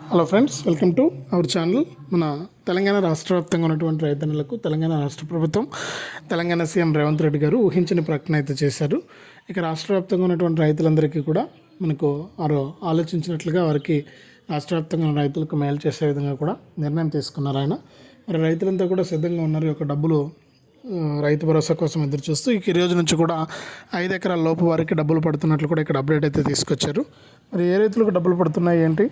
Hello friends welcome to our channel మన తెలంగాణ రాష్ట్ర వ్యాప్తంగా ఉన్నటువంటి రైతన్నులకు తెలంగాణ రాష్ట్ర ప్రభుత్వం తెలంగాణ సీఎం రేవంత్ రెడ్డి గారు ఊహించని ప్రకటన అయితే చేశారు. ఇక రాష్ట్ర వ్యాప్తంగా ఉన్నటువంటి రైతులందరికీ కూడా మనకు వారు ఆలోచించినట్లుగా వారికి రాష్ట్ర వ్యాప్తంగా ఉన్న రైతులకు మేలు చేసే విధంగా కూడా నిర్ణయం తీసుకున్నారు ఆయన. మరి రైతులంతా కూడా సిద్ధంగా ఉన్నారు. ఒక యొక్క డబ్బులు రైతు భరోసా కోసం ఎదురు చూస్తూ ఇక ఈ రోజు నుంచి కూడా ఐదు ఎకరాల లోపు వారికి డబ్బులు పడుతున్నట్లు కూడా ఇక్కడ అప్డేట్ అయితే తీసుకొచ్చారు. మరి ఏ రైతులకు డబ్బులు పడుతున్నాయి ఏంటి?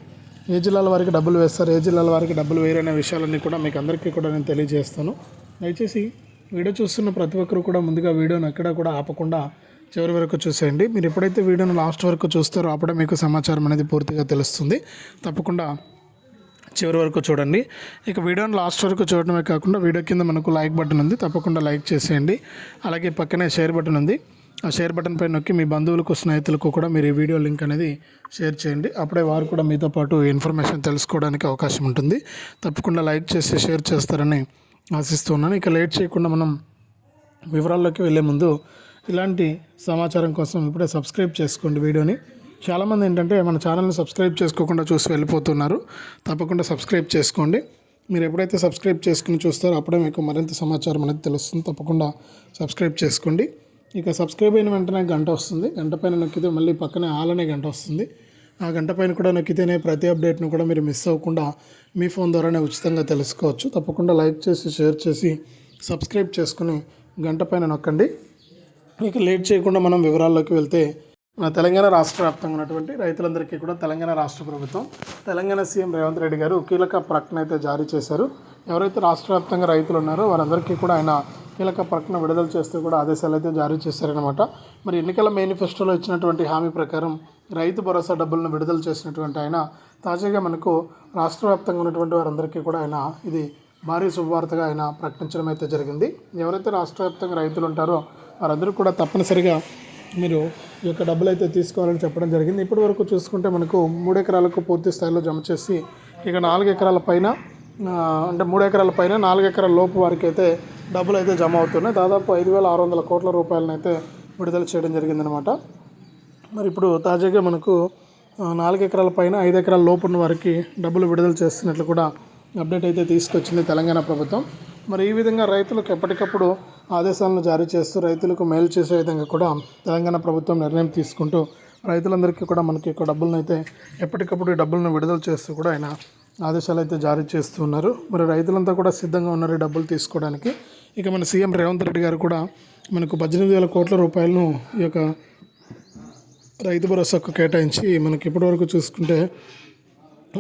ఏ జిల్లాల వారికి డబ్బులు వేస్తారు ఏ జిల్లాల వారికి డబ్బులు వేరు విషయాలన్నీ కూడా మీకు అందరికీ కూడా నేను తెలియజేస్తాను. దయచేసి వీడియో చూస్తున్న ప్రతి ఒక్కరు కూడా ముందుగా వీడియోను ఎక్కడా కూడా ఆపకుండా చివరి వరకు చూసేయండి. మీరు ఎప్పుడైతే వీడియోను లాస్ట్ వరకు చూస్తారో అప్పుడే మీకు సమాచారం అనేది పూర్తిగా తెలుస్తుంది. తప్పకుండా చివరి వరకు చూడండి. ఇక వీడియోని లాస్ట్ వరకు చూడడమే కాకుండా వీడియో కింద మనకు లైక్ బటన్ ఉంది. తప్పకుండా లైక్ చేసేయండి. అలాగే పక్కనే షేర్ బటన్ ఉంది. ఆ షేర్ బటన్ పై నొక్కి మీ బంధువులకు స్నేహితులకు కూడా మీరు ఈ వీడియో లింక్ అనేది షేర్ చేయండి. అప్పుడే వారు కూడా మీతో పాటు ఇన్ఫర్మేషన్ తెలుసుకోవడానికి అవకాశం ఉంటుంది. తప్పకుండా లైక్ చేసి షేర్ చేస్తారని ఆశిస్తున్నాను ఇక లేట్ చేయకుండా మనం వివరాల్లోకి వెళ్ళే ముందు ఇలాంటి సమాచారం కోసం ఇప్పుడే సబ్స్క్రైబ్ చేసుకోండి వీడియోని. చాలామంది ఏంటంటే మన ఛానల్ని సబ్స్క్రైబ్ చేసుకోకుండా చూసి వెళ్ళిపోతున్నారు. తప్పకుండా సబ్స్క్రైబ్ చేసుకోండి. మీరు ఎప్పుడైతే సబ్స్క్రైబ్ చేసుకుని చూస్తారో అప్పుడే మీకు మరింత సమాచారం అనేది తెలుస్తుంది. తప్పకుండా సబ్స్క్రైబ్ చేసుకోండి. ఇక సబ్స్క్రైబ్ అయిన వెంటనే గంట వస్తుంది. గంట పైన నొక్కితే మళ్ళీ పక్కనే ఆల్ అనే గంట వస్తుంది. ఆ గంట పైన కూడా నొక్కితేనే ప్రతి అప్డేట్ను కూడా మీరు మిస్ అవ్వకుండా మీ ఫోన్ ద్వారానే ఉచితంగా తెలుసుకోవచ్చు. తప్పకుండా లైక్ చేసి షేర్ చేసి సబ్స్క్రైబ్ చేసుకుని గంట పైన నొక్కండి. ఇక లేట్ చేయకుండా మనం వివరాల్లోకి వెళ్తే మన తెలంగాణ రాష్ట్ర వ్యాప్తంగా ఉన్నటువంటి రైతులందరికీ కూడా తెలంగాణ రాష్ట్ర ప్రభుత్వం తెలంగాణ సీఎం రేవంత్ రెడ్డి గారు కీలక ప్రకటన అయితే జారీ చేశారు. ఎవరైతే రాష్ట్ర వ్యాప్తంగా రైతులు ఉన్నారో వారందరికీ కూడా ఆయన కీలక ప్రకటన విడుదల చేస్తూ కూడా ఆదేశాలు అయితే జారీ చేశారనమాట మరి ఎన్నికల మేనిఫెస్టోలో ఇచ్చినటువంటి హామీ ప్రకారం రైతు భరోసా డబ్బులను విడుదల చేసినటువంటి ఆయన తాజాగా మనకు రాష్ట్ర వ్యాప్తంగా ఉన్నటువంటి వారందరికీ కూడా ఆయన ఇది భారీ శుభవార్తగా ఆయన ప్రకటించడం అయితే జరిగింది. ఎవరైతే రాష్ట్ర వ్యాప్తంగా రైతులు ఉంటారో వారందరూ కూడా తప్పనిసరిగా మీరు ఈ యొక్క డబ్బులు అయితే తీసుకోవాలని చెప్పడం జరిగింది. ఇప్పటి వరకు చూసుకుంటే మనకు మూడు ఎకరాలకు పూర్తి స్థాయిలో జమ చేసి ఇక నాలుగు ఎకరాల పైన అంటే మూడు ఎకరాల పైన నాలుగు ఎకరాల లోపు వారికి అయితే డబ్బులు అయితే జమ అవుతున్నాయి. దాదాపు ఐదు వేల ఆరు వందల కోట్ల రూపాయలను అయితే విడుదల చేయడం జరిగిందనమాట మరి ఇప్పుడు తాజాగా మనకు నాలుగు ఎకరాల పైన ఐదు ఎకరాల లోపు ఉన్న వారికి డబ్బులు విడుదల చేస్తున్నట్లు కూడా అప్డేట్ అయితే తీసుకొచ్చింది తెలంగాణ ప్రభుత్వం. మరి ఈ విధంగా రైతులకు ఎప్పటికప్పుడు ఆదేశాలను జారీ చేస్తూ రైతులకు మేలు చేసే విధంగా కూడా తెలంగాణ ప్రభుత్వం నిర్ణయం తీసుకుంటూ రైతులందరికీ కూడా మనకి యొక్క డబ్బులను అయితే ఎప్పటికప్పుడు డబ్బులను విడుదల చేస్తూ కూడా ఆయన ఆదేశాలు అయితే జారీ చేస్తూ ఉన్నారు. మరి రైతులంతా కూడా సిద్ధంగా ఉన్నారు డబ్బులు తీసుకోవడానికి. ఇక మన సీఎం రేవంత్ రెడ్డి గారు కూడా మనకు పద్దెనిమిది వేల కోట్ల రూపాయలను ఈ యొక్క రైతు భరోసాకు కేటాయించి మనకి ఇప్పటివరకు చూసుకుంటే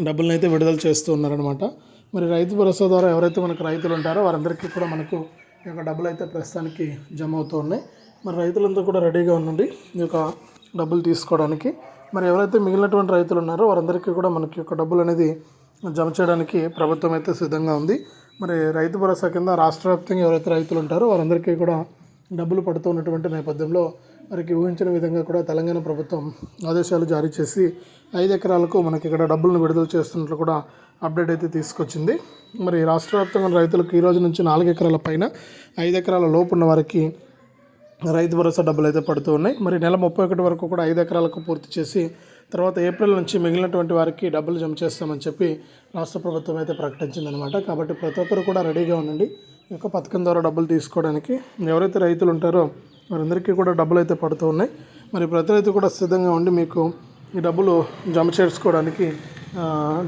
డబ్బులను అయితే విడుదల చేస్తూ ఉన్నారనమాట మరి రైతు భరోసా ద్వారా ఎవరైతే మనకు రైతులు ఉంటారో వారందరికీ కూడా మనకు ఈ యొక్క డబ్బులు అయితే ప్రస్తుతానికి జమ అవుతూ ఉన్నాయి. మరి రైతులంతా కూడా రెడీగా ఉండండి ఈ యొక్క డబ్బులు తీసుకోవడానికి. మరి ఎవరైతే మిగిలినటువంటి రైతులు ఉన్నారో వారందరికీ కూడా మనకి యొక్క డబ్బులు అనేది జమ చేయడానికి ప్రభుత్వం అయితే సిద్ధంగా ఉంది. మరి రైతు భరోసా కింద రాష్ట్ర వ్యాప్తంగా ఎవరైతే రైతులు ఉంటారో వారందరికీ కూడా డబ్బులు పడుతూ ఉన్నటువంటి నేపథ్యంలో వారికి ఊహించిన విధంగా కూడా తెలంగాణ ప్రభుత్వం ఆదేశాలు జారీ చేసి ఐదు ఎకరాలకు మనకి ఇక్కడ డబ్బులను విడుదల చేస్తున్నట్లు కూడా అప్డేట్ అయితే తీసుకొచ్చింది. మరి రాష్ట్ర వ్యాప్తంగా రైతులకు ఈ రోజు నుంచి నాలుగు ఎకరాల పైన ఐదు ఎకరాల లోపు ఉన్న వారికి రైతు భరోసా డబ్బులు అయితే పడుతూ ఉన్నాయి. మరి నెల ముప్పై ఒకటి వరకు కూడా ఐదు ఎకరాలకు పూర్తి చేసి తర్వాత ఏప్రిల్ నుంచి మిగిలినటువంటి వారికి డబ్బులు జమ చేస్తామని చెప్పి రాష్ట్ర ప్రభుత్వం అయితే ప్రకటించిందనమాట కాబట్టి ప్రతి ఒక్కరు కూడా రెడీగా ఉండండి. ఈ యొక్క పథకం ద్వారా డబ్బులు తీసుకోవడానికి ఎవరైతే రైతులు ఉంటారో వారందరికీ కూడా డబ్బులు అయితే పడుతూ ఉన్నాయి. మరి ప్రతి రైతు కూడా సిద్ధంగా ఉండి మీకు ఈ డబ్బులు జమ చేసుకోవడానికి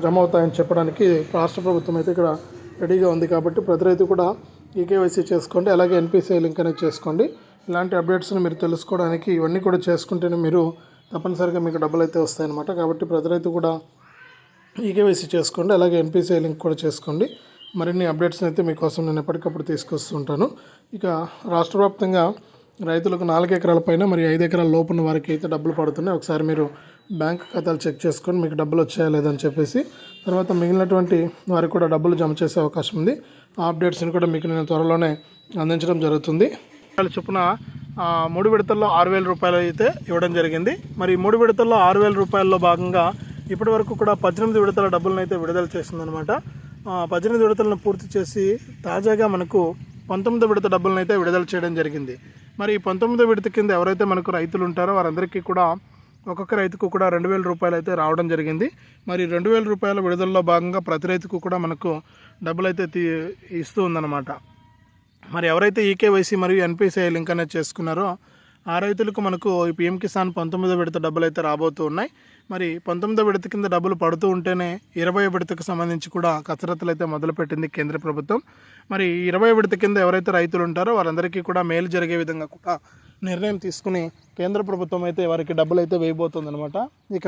జమ అవుతాయని చెప్పడానికి రాష్ట్ర ప్రభుత్వం అయితే ఇక్కడ రెడీగా ఉంది. కాబట్టి ప్రతి రైతు కూడా ఈకేవైసీ చేసుకోండి అలాగే ఎన్పిసిఐ లింక్ అనేది చేసుకోండి. ఇలాంటి అప్డేట్స్ని మీరు తెలుసుకోవడానికి ఇవన్నీ కూడా చేసుకుంటేనే మీరు తప్పనిసరిగా మీకు డబ్బులు అయితే వస్తాయన్నమాట. కాబట్టి ప్రతి రైతు కూడా ఈకేవైసీ చేసుకోండి అలాగే ఎన్పిసిఐ లింక్ కూడా చేసుకోండి. మరిన్ని అప్డేట్స్ని అయితే మీకోసం నేను ఎప్పటికప్పుడు తీసుకొస్తుంటాను ఇక రాష్ట్ర వ్యాప్తంగా రైతులకు నాలుగు ఎకరాల పైన మరి ఐదు ఎకరాల లోపున్న వారికి అయితే డబ్బులు పడుతున్నాయి. ఒకసారి మీరు బ్యాంక్ ఖాతాలు చెక్ చేసుకొని మీకు డబ్బులు వచ్చాయా లేదని చెప్పేసి తర్వాత మిగిలినటువంటి వారికి కూడా డబ్బులు జమ చేసే అవకాశం ఉంది. ఆ అప్డేట్స్ని కూడా మీకు నేను త్వరలోనే అందించడం జరుగుతుంది. చొప్పున మూడు విడతల్లో ఆరు వేల రూపాయలు అయితే ఇవ్వడం జరిగింది. మరి మూడు విడతల్లో ఆరు వేల రూపాయల్లో భాగంగా ఇప్పటి వరకు కూడా పద్దెనిమిది విడతల డబ్బులను అయితే విడుదల చేసిందనమాట పద్దెనిమిది విడతలను పూర్తి చేసి తాజాగా మనకు పంతొమ్మిది విడత డబ్బులను అయితే విడుదల చేయడం జరిగింది. మరి ఈ పంతొమ్మిదో విడత కింద ఎవరైతే మనకు రైతులు ఉంటారో వారందరికీ కూడా ఒక్కొక్క రైతుకు కూడా రెండు వేల రూపాయలు అయితే రావడం జరిగింది. మరి రెండు వేల రూపాయల విడుదలలో భాగంగా ప్రతి రైతుకు కూడా మనకు డబ్బులు అయితే తీ ఇస్తూ ఉందన్నమాట. మరి ఎవరైతే ఈకేవైసీ మరియు ఎన్పిసిఐ లింక్ అనేది చేసుకున్నారో ఆ రైతులకు మనకు ఈ పిఎం కిసాన్ పంతొమ్మిదో విడత డబ్బులు అయితే రాబోతూ ఉన్నాయి. మరి పంతొమ్మిదో విడత కింద డబ్బులు పడుతూ ఉంటేనే ఇరవై విడతకు సంబంధించి కూడా కసరత్తులు అయితే మొదలుపెట్టింది కేంద్ర ప్రభుత్వం. మరి ఇరవై విడత కింద ఎవరైతే రైతులు ఉంటారో వారందరికీ కూడా మేలు జరిగే విధంగా కూడా నిర్ణయం తీసుకుని కేంద్ర ప్రభుత్వం అయితే వారికి డబ్బులు అయితే వేయబోతుందన్నమాట. ఇక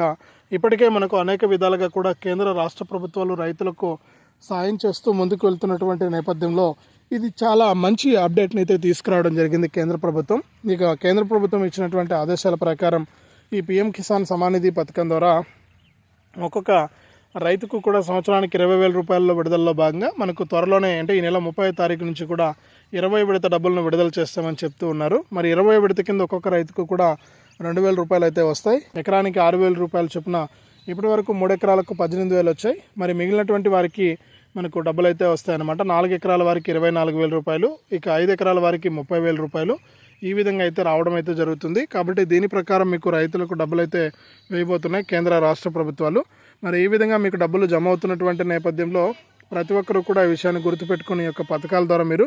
ఇప్పటికే మనకు అనేక విధాలుగా కూడా కేంద్ర రాష్ట్ర ప్రభుత్వాలు రైతులకు సాయం చేస్తూ ముందుకు వెళ్తున్నటువంటి నేపథ్యంలో ఇది చాలా మంచి అప్డేట్ని అయితే తీసుకురావడం జరిగింది కేంద్ర ప్రభుత్వం. ఇక కేంద్ర ప్రభుత్వం ఇచ్చినటువంటి ఆదేశాల ప్రకారం ఈ పిఎం కిసాన్ సమానిధి పథకం ద్వారా ఒక్కొక్క రైతుకు కూడా సంవత్సరానికి ఇరవై వేల రూపాయల విడుదలలో భాగంగా మనకు త్వరలోనే అంటే ఈ నెల ముప్పై తారీఖు నుంచి కూడా ఇరవై విడత డబ్బులను విడుదల చేస్తామని చెప్తూ ఉన్నారు. మరి ఇరవై విడత కింద ఒక్కొక్క రైతుకు కూడా రెండు వేల రూపాయలు అయితే వస్తాయి. ఎకరానికి ఆరు వేల రూపాయల చొప్పున ఇప్పటి వరకు మూడు ఎకరాలకు పద్దెనిమిది వేలు వచ్చాయి. మరి మిగిలినటువంటి వారికి మనకు డబ్బులు అయితే వస్తాయన్నమాట. నాలుగు ఎకరాల వారికి ఇరవై నాలుగు వేల రూపాయలు ఇక ఐదు ఎకరాల వారికి ముప్పై వేల రూపాయలు. ఈ విధంగా అయితే రావడం అయితే జరుగుతుంది. కాబట్టి దీని ప్రకారం మీకు రైతులకు డబ్బులు అయితే వేయబోతున్నాయి కేంద్ర రాష్ట్ర ప్రభుత్వాలు. మరి ఈ విధంగా మీకు డబ్బులు జమ అవుతున్నటువంటి నేపథ్యంలో ప్రతి ఒక్కరు కూడా ఈ విషయాన్ని గుర్తుపెట్టుకుని యొక్క పథకాల ద్వారా మీరు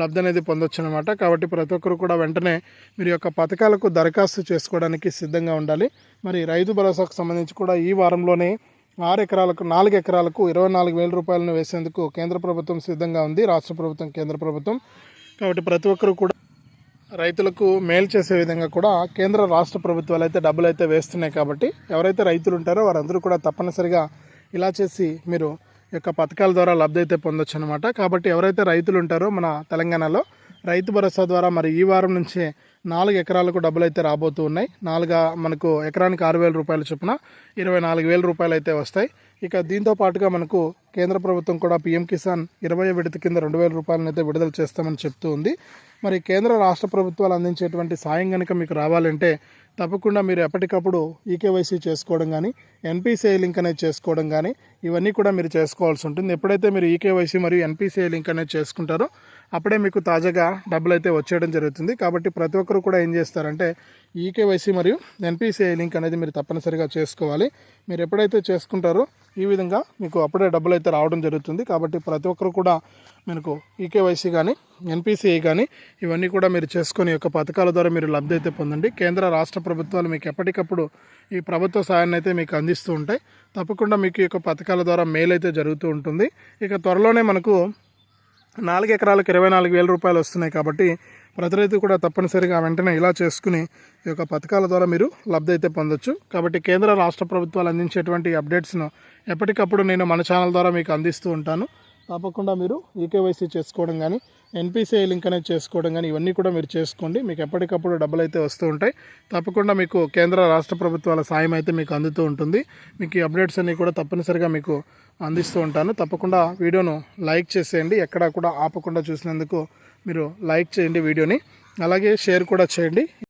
లబ్ధి అనేది పొందొచ్చు అనమాట కాబట్టి ప్రతి ఒక్కరు కూడా వెంటనే మీరు యొక్క పథకాలకు దరఖాస్తు చేసుకోవడానికి సిద్ధంగా ఉండాలి. మరి రైతు భరోసాకు సంబంధించి కూడా ఈ వారంలోనే ఆరు ఎకరాలకు నాలుగు ఎకరాలకు ఇరవై నాలుగు వేల రూపాయలను వేసేందుకు కేంద్ర ప్రభుత్వం సిద్ధంగా ఉంది రాష్ట్ర ప్రభుత్వం కేంద్ర ప్రభుత్వం. కాబట్టి ప్రతి ఒక్కరు కూడా రైతులకు మేలు చేసే విధంగా కూడా కేంద్ర రాష్ట్ర ప్రభుత్వాలు అయితే డబ్బులు అయితే వేస్తున్నాయి కాబట్టి ఎవరైతే రైతులు ఉంటారో వారందరూ కూడా తప్పనిసరిగా ఇలా చేసి మీరు యొక్క పథకాల ద్వారా లబ్ధి అయితే పొందొచ్చు అనమాట కాబట్టి ఎవరైతే రైతులు ఉంటారో మన తెలంగాణలో రైతు భరోసా ద్వారా మరి ఈ వారం నుంచే నాలుగు ఎకరాలకు డబ్బులు అయితే రాబోతూ ఉన్నాయి. నాలుగు మనకు ఎకరానికి ఆరు వేల రూపాయల చొప్పున ఇరవై నాలుగు వేల రూపాయలు అయితే వస్తాయి. ఇక దీంతో పాటుగా మనకు కేంద్ర ప్రభుత్వం కూడా పీఎం కిసాన్ ఇరవై విడత కింద రెండు వేల రూపాయలను అయితే విడుదల చేస్తామని చెప్తూ ఉంది. మరి కేంద్ర రాష్ట్ర ప్రభుత్వాలు అందించేటువంటి సాయం కనుక మీకు రావాలంటే తప్పకుండా మీరు ఎప్పటికప్పుడు ఈకేవైసీ చేసుకోవడం కానీ ఎన్పిసిఐ లింక్ అనేది చేసుకోవడం కానీ ఇవన్నీ కూడా మీరు చేసుకోవాల్సి ఉంటుంది. ఎప్పుడైతే మీరు ఈకేవైసీ మరియు ఎన్పిసిఐ లింక్ అనేది చేసుకుంటారో అప్పుడే మీకు తాజాగా డబ్బులు అయితే వచ్చేయడం జరుగుతుంది. కాబట్టి ప్రతి ఒక్కరు కూడా ఏం చేస్తారంటే ఈకేవైసీ మరియు ఎన్పిసిఐ లింక్ అనేది మీరు తప్పనిసరిగా చేసుకోవాలి. మీరు ఎప్పుడైతే చేసుకుంటారో ఈ విధంగా మీకు అప్పుడే డబ్బులు అయితే రావడం జరుగుతుంది. కాబట్టి ప్రతి ఒక్కరు కూడా మీకు ఈకేవైసీ కానీ ఎన్పిసిఐ కానీ ఇవన్నీ కూడా మీరు చేసుకొని యొక్క పథకాల ద్వారా మీరు లబ్ధి అయితే పొందండి. కేంద్ర రాష్ట్ర ప్రభుత్వాలు మీకు ఎప్పటికప్పుడు ఈ ప్రభుత్వ సాయాన్ని అయితే మీకు అందిస్తూ ఉంటాయి. తప్పకుండా మీకు ఈ యొక్క పథకాల ద్వారా మేలు అయితే జరుగుతూ ఉంటుంది. ఇక త్వరలోనే మనకు నాలుగు ఎకరాలకు ఇరవై నాలుగు వేల రూపాయలు వస్తున్నాయి కాబట్టి ప్రతి రైతు కూడా తప్పనిసరిగా వెంటనే ఇలా చేసుకుని ఈ యొక్క పథకాల ద్వారా మీరు లబ్ధి అయితే పొందొచ్చు. కాబట్టి కేంద్ర రాష్ట్ర ప్రభుత్వాలు అందించేటువంటి అప్డేట్స్ను ఎప్పటికప్పుడు నేను మన ఛానల్ ద్వారా మీకు అందిస్తూ ఉంటాను. తప్పకుండా మీరు ఈకేవైసీ చేసుకోవడం కానీ ఎన్పిసిఐ లింక్ అనేది చేసుకోవడం కానీ ఇవన్నీ కూడా మీరు చేసుకోండి. మీకు ఎప్పటికప్పుడు డబ్బులు అయితే వస్తూ ఉంటాయి. తప్పకుండా మీకు కేంద్ర రాష్ట్ర ప్రభుత్వాల సాయం అయితే మీకు అందుతూ ఉంటుంది. మీకు ఈ అప్డేట్స్ అన్నీ కూడా తప్పనిసరిగా మీకు అందిస్తూ ఉంటాను. తప్పకుండా వీడియోను లైక్ చేసేయండి. ఎక్కడా కూడా ఆపకుండా చూసినందుకు మీరు లైక్ చేయండి వీడియోని. అలాగే షేర్ కూడా చేయండి.